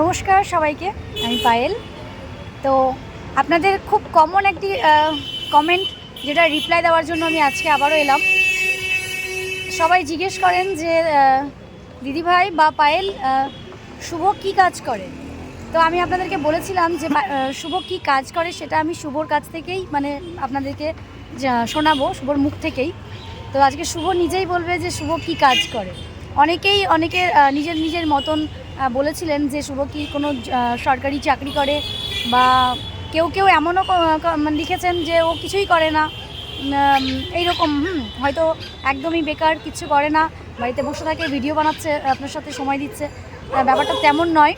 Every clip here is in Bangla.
নমস্কার সবাইকে, আমি পায়েল। তো আপনাদের খুব কমন একটি কমেন্ট যেটা রিপ্লাই দেওয়ার জন্য আমি আজকে আবারও এলাম। সবাই জিজ্ঞেস করেন যে দিদিভাই বা পায়েল শুভ কি কাজ করে? তো আমি আপনাদেরকে বলেছিলাম যে শুভ কি কাজ করে সেটা আমি শুভর কাছ থেকেই মানে আপনাদেরকে শোনাবো, শুভর মুখ থেকেই। তো আজকে শুভ নিজেই বলবে যে, শুভ কি কাজ করে? অনেকেই, অনেকের নিজের নিজের মতন বলেছিলেন যে শুভ কি কোনো সরকারি চাকরি করে বা কেউ কেউ এমনও মানে লিখেছেন যে ও কিছুই করে না। এইরকম, হুম, হয়তো একদমই বেকার, কিছু করে না। বাড়িতে বসে থাকে, ভিডিও বানাচ্ছে, আপনার সাথে সময় দিচ্ছে। ব্যাপারটা তেমন নয়।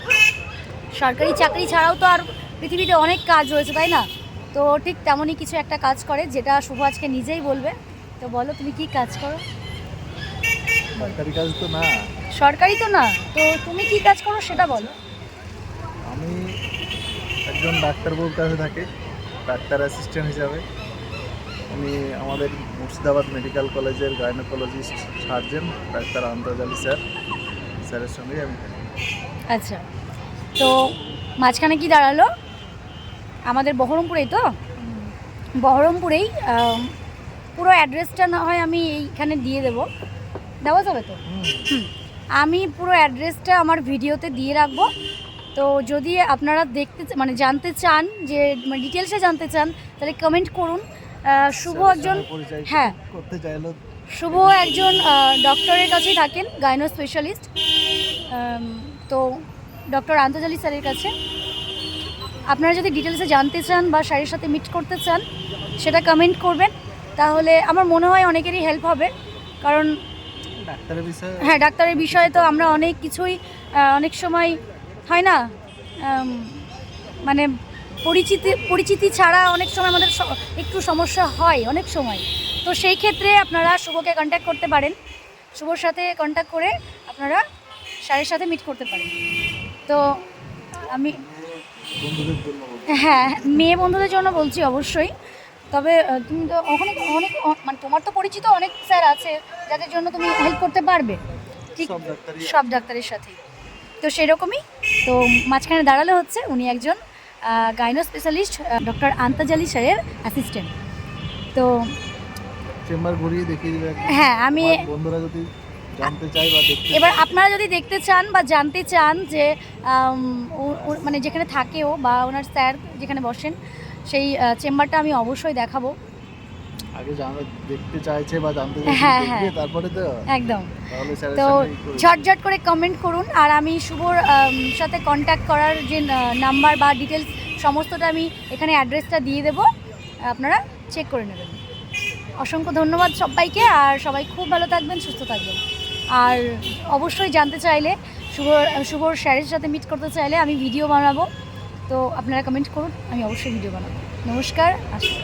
সরকারি চাকরি ছাড়াও তো আর পৃথিবীতে অনেক কাজ রয়েছে, তাই না? তো ঠিক তেমনই কিছু একটা কাজ করে, যেটা শুভ আজকে নিজেই বলবে। তো বলো, তুমি কি কাজ করো? সরকারি কাজ তো না। সরকারি তো না তো তুমি কি কাজ করো সেটা বলো। আমি একজন ডাক্তারবাবুর কাছে থাকি ডাক্তার অ্যাসিস্ট্যান্ট হিসাবে। উনি আমাদের মুর্শিদাবাদ মেডিকেল কলেজের গাইনোকোলজিস্ট সার্জন ডাক্তার আন্তর্জালি স্যার। স্যারের সঙ্গেই আমি আচ্ছা তো মাঝখানে কি দাঁড়াল? আমাদের বহরমপুরেই তো? বহরমপুরেই পুরো অ্যাড্রেসটা না হয় আমি এইখানে দিয়ে দেবো। দেওয়া যাবে তো? আমি পুরো অ্যাড্রেসটা আমার ভিডিওতে দিয়ে রাখব। তো যদি আপনারা দেখতে মানে জানতে চান যে মানে ডিটেলসে জানতে চান তাহলে কমেন্ট করুন। শুভ একজন হ্যাঁ। শুভ একজন ডক্টরের কাছেই থাকেন গাইনো স্পেশালিস্ট তো ডক্টর আন্তর্জালি স্যারের কাছে। আপনারা যদি ডিটেলসে জানতে চান বা স্যারের সাথে মিট করতে চান সেটা কমেন্ট করবেন। তাহলে আমার মনে হয় অনেকেরই হেল্প হবে। কারণ হ্যাঁ ডাক্তারের বিষয়ে তো আমরা অনেক কিছুই অনেক সময় হয় না? মানে পরিচিতি পরিচিতি ছাড়া অনেক সময় আমাদের একটু সমস্যা হয় অনেক সময়। তো সেই ক্ষেত্রে আপনারা শুভকে কন্ট্যাক্ট করতে পারেন। শুভর সাথে কন্ট্যাক্ট করে আপনারা স্যারের সাথে মিট করতে পারেন। তো আমি বন্ধুদের হ্যাঁ মেয়ে বন্ধুদের জন্য বলছি অবশ্যই। তবে তুমি তো ওখানে অনেক মানে তোমার তো পরিচিত অনেক স্যার আছে যাদের জন্য তুমি হেল্প করতে পারবে। ঠিক সব ডাক্তারের সাথে। তো সেরকমই তো মাঝখানে দাঁড়ালে হচ্ছে উনি একজন গাইনো স্পেশালিস্ট ডক্টর আন্তাজালি স্যারের অ্যাসিস্ট্যান্ট তো চেম্বার ঘুরিয়ে দেখিয়ে দিবে হ্যাঁ আমি বন্ধুরা যদি জানতে চাই বা দেখতে এবার আপনারা যদি দেখতে চান বা জানতে চান যে মানে যেখানে থাকে ও বা ওনার স্যার যেখানে বসেন সেই চেম্বারটা আমি অবশ্যই দেখাবো। আগে দেখতে চাইছে বা জানতে হ্যাঁ, হ্যাঁ। তারপরে তো একদম। তো ঝটঝট করে কমেন্ট করুন আর আমি শুভর সাথে কন্ট্যাক্ট করার যে নাম্বার বা ডিটেলস সমস্তটা আমি এখানে অ্যাড্রেসটা দিয়ে দেবো। আপনারা চেক করে নেবেন। অসংখ্য ধন্যবাদ সবাইকে আর সবাই খুব ভালো থাকবেন সুস্থ থাকবেন। আর অবশ্যই জানতে চাইলে শুভ শুভর স্যারের সাথে মিট করতে চাইলে আমি ভিডিও বানাবো। তো আপনারা কমেন্ট করুন আমি অবশ্যই ভিডিও বানাবো। নমস্কার আসুন